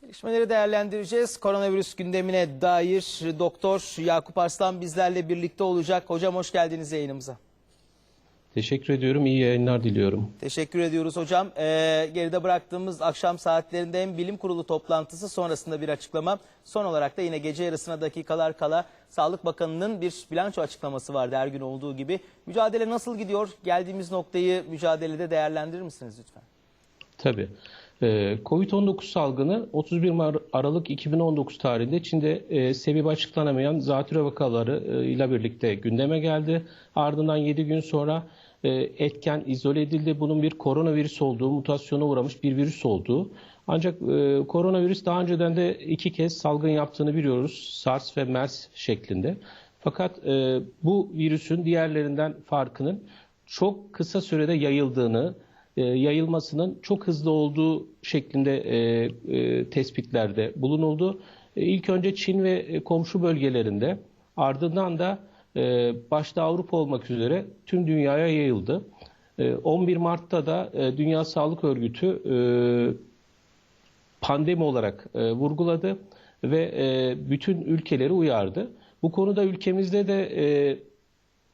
Gelişmeleri değerlendireceğiz. Koronavirüs gündemine dair Doktor Yakup Arslan bizlerle birlikte olacak. Hocam hoş geldiniz yayınımıza. Teşekkür ediyorum. İyi yayınlar diliyorum. Teşekkür ediyoruz hocam. Ee, geride bıraktığımız akşam saatlerinde hem bilim kurulu toplantısı sonrasında bir açıklama. Son olarak da yine gece yarısına dakikalar kala Sağlık Bakanı'nın bir bilanço açıklaması vardı her gün olduğu gibi. Mücadele nasıl gidiyor? Geldiğimiz noktayı mücadelede değerlendirir misiniz lütfen? Tabii. Ee, Covid-19 salgını 31 Mar- Aralık 2019 tarihinde Çin'de e, sebebi açıklanamayan zatürre vakaları e, ile birlikte gündeme geldi. Ardından 7 gün sonra e, etken izole edildi. Bunun bir koronavirüs olduğu, mutasyona uğramış bir virüs olduğu. Ancak e, koronavirüs daha önceden de iki kez salgın yaptığını biliyoruz. SARS ve MERS şeklinde. Fakat e, bu virüsün diğerlerinden farkının çok kısa sürede yayıldığını, e, yayılmasının çok hızlı olduğu şeklinde e, e, tespitlerde bulunuldu. E, ilk önce Çin ve e, komşu bölgelerinde ardından da başta Avrupa olmak üzere tüm dünyaya yayıldı. E, 11 Mart'ta da Dünya Sağlık Örgütü pandemi olarak vurguladı ve bütün ülkeleri uyardı. Bu konuda ülkemizde de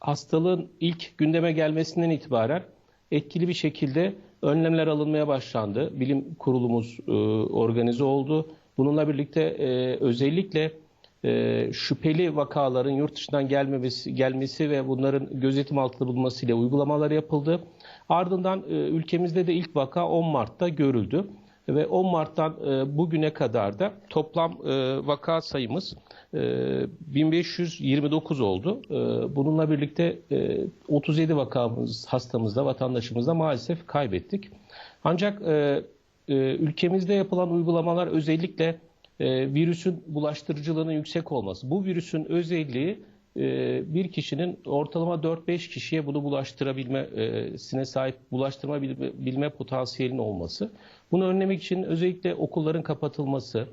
hastalığın ilk gündeme gelmesinden itibaren etkili bir şekilde önlemler alınmaya başlandı. Bilim kurulumuz e, organize oldu. Bununla birlikte e, özellikle e, şüpheli vakaların yurt dışından gelmemesi, gelmesi ve bunların gözetim altında bulunmasıyla uygulamalar yapıldı. Ardından e, ülkemizde de ilk vaka 10 Mart'ta görüldü ve 10 Mart'tan e, bugüne kadar da toplam e, vaka sayımız 1529 oldu. E, bununla birlikte e, 37 vakamız hastamızda, vatandaşımızda maalesef kaybettik. Ancak e, e, ülkemizde yapılan uygulamalar özellikle e, virüsün bulaştırıcılığının yüksek olması. Bu virüsün özelliği e, bir kişinin ortalama 4-5 kişiye bunu bulaştırabilmesine sahip bulaştırma bilme, bilme potansiyelinin olması. Bunu önlemek için özellikle okulların kapatılması,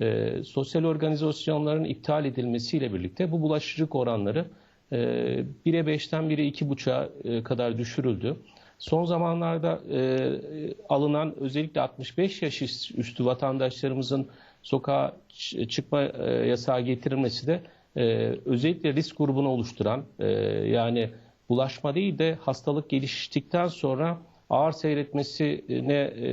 e, sosyal organizasyonların iptal edilmesiyle birlikte bu bulaşıcılık oranları e, 1'e 5'ten 1'e 2,5'a e, kadar düşürüldü. Son zamanlarda e, alınan özellikle 65 yaş üstü vatandaşlarımızın sokağa çıkma e, yasağı getirilmesi de e, özellikle risk grubunu oluşturan e, yani bulaşma değil de hastalık geliştikten sonra ağır seyretmesine e,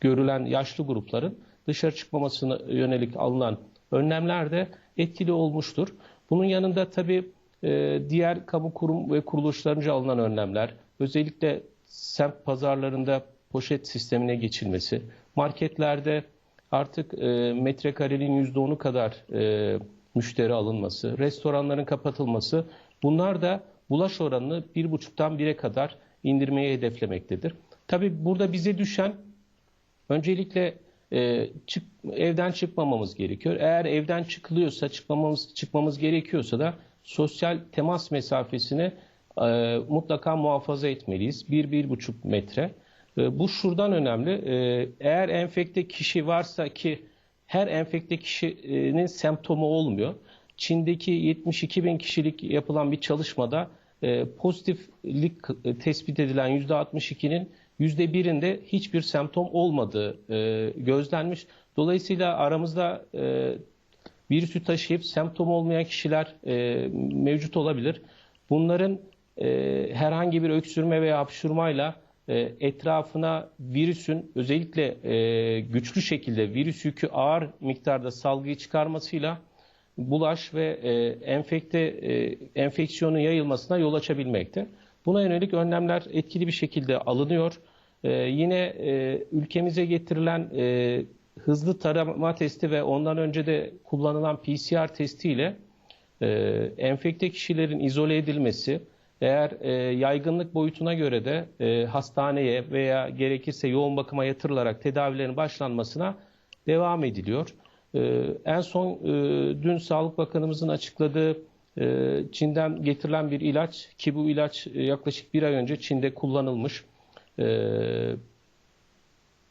görülen yaşlı grupların dışarı çıkmamasına yönelik alınan önlemler de etkili olmuştur. Bunun yanında tabii e, diğer kamu kurum ve kuruluşlarınca alınan önlemler, özellikle semt pazarlarında poşet sistemine geçilmesi, marketlerde artık e, metrekarenin %10'u kadar e, müşteri alınması, restoranların kapatılması bunlar da bulaş oranını 1,5'tan 1'e kadar indirmeyi hedeflemektedir. Tabii burada bize düşen öncelikle e, çık, evden çıkmamamız gerekiyor. Eğer evden çıkılıyorsa, çıkmamamız çıkmamız gerekiyorsa da sosyal temas mesafesini e, mutlaka muhafaza etmeliyiz. 1-1,5 metre. E, bu şuradan önemli. E, eğer enfekte kişi varsa ki her enfekte kişinin semptomu olmuyor. Çin'deki 72 bin kişilik yapılan bir çalışmada e, pozitiflik tespit edilen %62'nin %1'inde hiçbir semptom olmadığı e, gözlenmiş. Dolayısıyla aramızda e, virüsü taşıyıp semptom olmayan kişiler e, mevcut olabilir. Bunların e, herhangi bir öksürme veya hapşurmayla e, etrafına virüsün özellikle e, güçlü şekilde virüs yükü ağır miktarda salgıyı çıkarmasıyla bulaş ve e, enfekte e, enfeksiyonun yayılmasına yol açabilmekte. Buna yönelik önlemler etkili bir şekilde alınıyor. E, yine e, ülkemize getirilen e, hızlı tarama testi ve ondan önce de kullanılan PCR testiyle e, enfekte kişilerin izole edilmesi, eğer e, yaygınlık boyutuna göre de e, hastaneye veya gerekirse yoğun bakıma yatırılarak tedavilerin başlanmasına devam ediliyor. E, en son e, dün Sağlık Bakanımızın açıkladığı Çin'den getirilen bir ilaç ki bu ilaç e, yaklaşık bir ay önce Çin'de kullanılmış. E,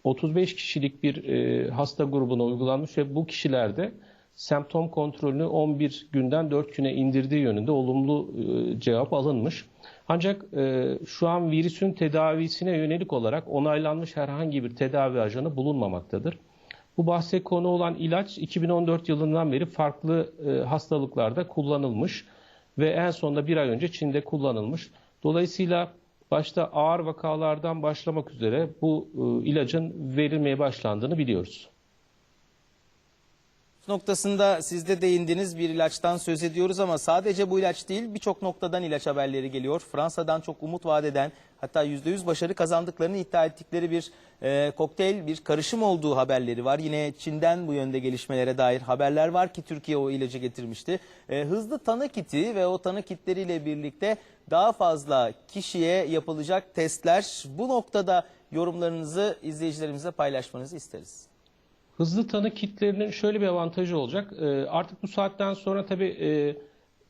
35 kişilik bir e, hasta grubuna uygulanmış ve bu kişilerde semptom kontrolünü 11 günden 4 güne indirdiği yönünde olumlu e, cevap alınmış. Ancak şu an virüsün tedavisine yönelik olarak onaylanmış herhangi bir tedavi ajanı bulunmamaktadır. Bu bahse konu olan ilaç 2014 yılından beri farklı e, hastalıklarda kullanılmış ve en sonunda bir ay önce Çin'de kullanılmış. Dolayısıyla başta ağır vakalardan başlamak üzere bu e, ilacın verilmeye başlandığını biliyoruz. Noktasında siz de değindiniz bir ilaçtan söz ediyoruz ama sadece bu ilaç değil birçok noktadan ilaç haberleri geliyor. Fransa'dan çok umut vaat eden hatta %100 başarı kazandıklarını iddia ettikleri bir e, kokteyl bir karışım olduğu haberleri var. Yine Çin'den bu yönde gelişmelere dair haberler var ki Türkiye o ilacı getirmişti. E, hızlı tanı kiti ve o tanı kitleriyle birlikte daha fazla kişiye yapılacak testler bu noktada yorumlarınızı izleyicilerimize paylaşmanızı isteriz. Hızlı tanı kitlerinin şöyle bir avantajı olacak. Ee, Artık bu saatten sonra tabii e,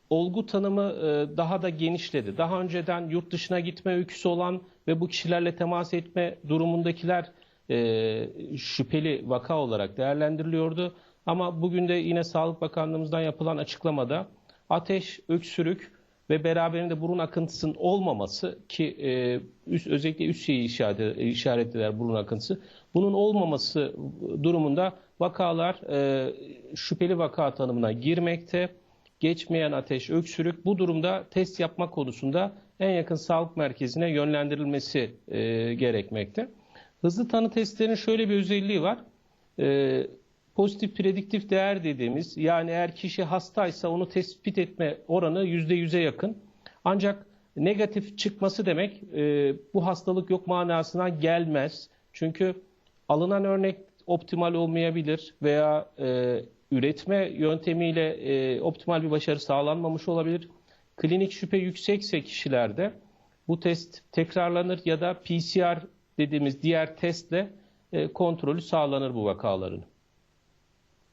olgu tanımı e, daha da genişledi. Daha önceden yurt dışına gitme öyküsü olan ve bu kişilerle temas etme durumundakiler e, şüpheli vaka olarak değerlendiriliyordu. Ama bugün de yine Sağlık Bakanlığımızdan yapılan açıklamada ateş, öksürük ve beraberinde burun akıntısının olmaması ki e, üst, özellikle üst şeyi işaret, işaretliler burun akıntısı. Bunun olmaması durumunda vakalar e, şüpheli vaka tanımına girmekte. Geçmeyen ateş, öksürük bu durumda test yapmak konusunda en yakın sağlık merkezine yönlendirilmesi e, gerekmekte. Hızlı tanı testlerinin şöyle bir özelliği var. E, pozitif prediktif değer dediğimiz yani eğer kişi hastaysa onu tespit etme oranı %100'e yakın. Ancak negatif çıkması demek e, bu hastalık yok manasına gelmez. Çünkü alınan örnek optimal olmayabilir veya e, üretme yöntemiyle e, optimal bir başarı sağlanmamış olabilir. Klinik şüphe yüksekse kişilerde bu test tekrarlanır ya da PCR dediğimiz diğer testle e, kontrolü sağlanır bu vakaların.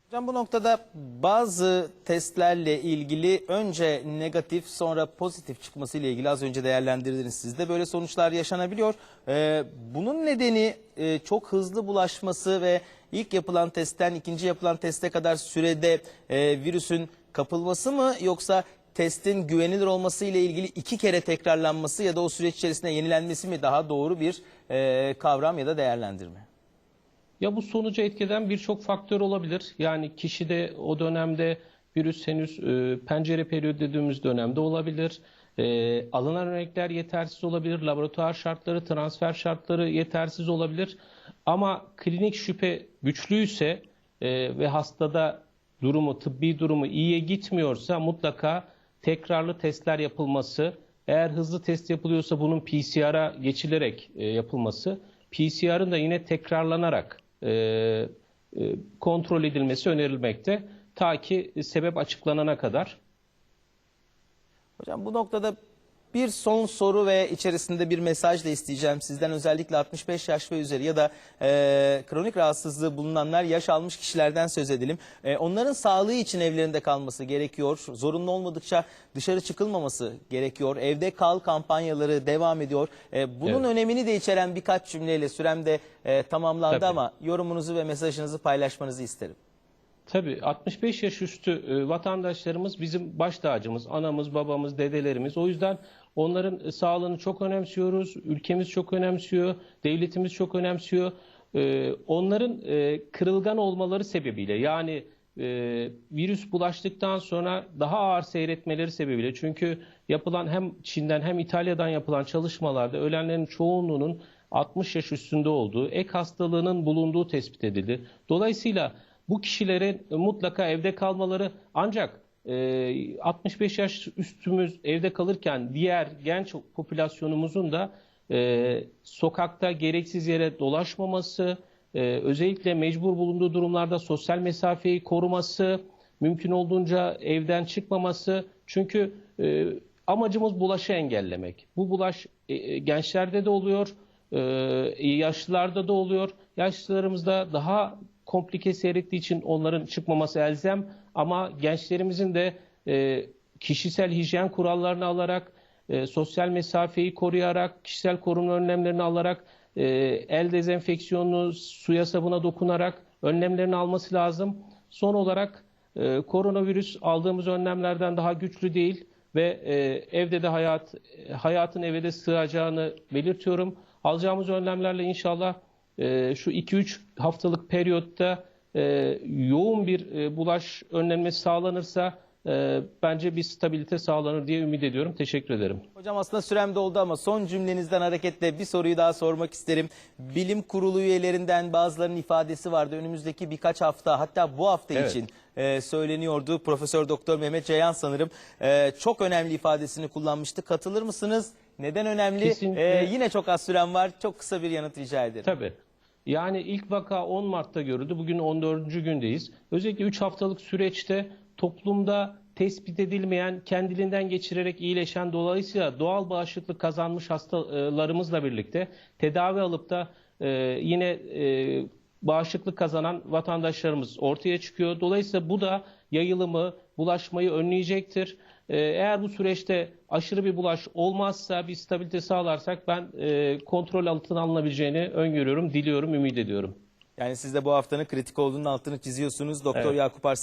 Hocam bu noktada bazı testlerle ilgili önce negatif sonra pozitif çıkması ile ilgili az önce değerlendirdiniz siz de böyle sonuçlar yaşanabiliyor. Ee, bunun nedeni e, çok hızlı bulaşması ve ilk yapılan testten ikinci yapılan teste kadar sürede e, virüsün kapılması mı yoksa testin güvenilir olması ile ilgili iki kere tekrarlanması ya da o süreç içerisinde yenilenmesi mi daha doğru bir e, kavram ya da değerlendirme? Ya bu sonucu etkeden birçok faktör olabilir. Yani kişide o dönemde virüs henüz e, pencere periyodu dediğimiz dönemde olabilir. E, alınan örnekler yetersiz olabilir. Laboratuvar şartları, transfer şartları yetersiz olabilir. Ama klinik şüphe güçlüyse e, ve hastada durumu, tıbbi durumu iyiye gitmiyorsa mutlaka tekrarlı testler yapılması, eğer hızlı test yapılıyorsa bunun PCR'a geçilerek e, yapılması, PCR'ın da yine tekrarlanarak e, e, kontrol edilmesi önerilmekte. Ta ki sebep açıklanana kadar. Hocam bu noktada bir son soru ve içerisinde bir mesaj da isteyeceğim sizden. Özellikle 65 yaş ve üzeri ya da e, kronik rahatsızlığı bulunanlar yaş almış kişilerden söz edelim. E, onların sağlığı için evlerinde kalması gerekiyor. Zorunlu olmadıkça dışarı çıkılmaması gerekiyor. Evde kal kampanyaları devam ediyor. E, bunun Evet. önemini de içeren birkaç cümleyle sürem de e, tamamlandı Tabii. ama yorumunuzu ve mesajınızı paylaşmanızı isterim. Tabii 65 yaş üstü e, vatandaşlarımız bizim baş tacımız, anamız, babamız, dedelerimiz. O yüzden onların e, sağlığını çok önemsiyoruz. Ülkemiz çok önemsiyor, devletimiz çok önemsiyor. E, Onların kırılgan olmaları sebebiyle yani virüs bulaştıktan sonra daha ağır seyretmeleri sebebiyle çünkü yapılan hem Çin'den hem İtalya'dan yapılan çalışmalarda ölenlerin çoğunluğunun 60 yaş üstünde olduğu, ek hastalığının bulunduğu tespit edildi. Dolayısıyla bu kişilerin mutlaka evde kalmaları ancak e, 65 yaş üstümüz evde kalırken diğer genç popülasyonumuzun da e, sokakta gereksiz yere dolaşmaması, e, özellikle mecbur bulunduğu durumlarda sosyal mesafeyi koruması, mümkün olduğunca evden çıkmaması. Çünkü e, amacımız bulaşı engellemek. Bu bulaş e, e, gençlerde de oluyor, e, yaşlılarda da oluyor. Yaşlılarımızda daha komplike seyrettiği için onların çıkmaması elzem ama gençlerimizin de e, kişisel hijyen kurallarını alarak, e, sosyal mesafeyi koruyarak, kişisel korunma önlemlerini alarak, e, el dezenfeksiyonunu suya sabuna dokunarak önlemlerini alması lazım. Son olarak e, koronavirüs aldığımız önlemlerden daha güçlü değil ve e, evde de hayat hayatın eve de sığacağını belirtiyorum. Alacağımız önlemlerle inşallah e, şu 2-3 haftalık periyotta e, yoğun bir e, bulaş önlenmesi sağlanırsa e, bence bir stabilite sağlanır diye ümit ediyorum. Teşekkür ederim. Hocam aslında sürem doldu ama son cümlenizden hareketle bir soruyu daha sormak isterim. Bilim kurulu üyelerinden bazılarının ifadesi vardı. Önümüzdeki birkaç hafta hatta bu hafta Evet. için e, söyleniyordu. Profesör Doktor Mehmet Ceyhan sanırım e, çok önemli ifadesini kullanmıştı. Katılır mısınız? Neden önemli? Kesinlikle. E, yine çok az sürem var. Çok kısa bir yanıt rica ederim. Tabii. Yani ilk vaka 10 Mart'ta görüldü. Bugün 14. gündeyiz. Özellikle 3 haftalık süreçte toplumda tespit edilmeyen, kendiliğinden geçirerek iyileşen dolayısıyla doğal bağışıklık kazanmış hastalarımızla birlikte tedavi alıp da e, yine e, bağışıklık kazanan vatandaşlarımız ortaya çıkıyor. Dolayısıyla bu da yayılımı, bulaşmayı önleyecektir. E, eğer bu süreçte aşırı bir bulaş olmazsa, bir stabilite sağlarsak ben e, kontrol altına alınabileceğini öngörüyorum, diliyorum, ümit ediyorum. Yani siz de bu haftanın kritik olduğunun altını çiziyorsunuz. Doktor Evet. Yakup Arslan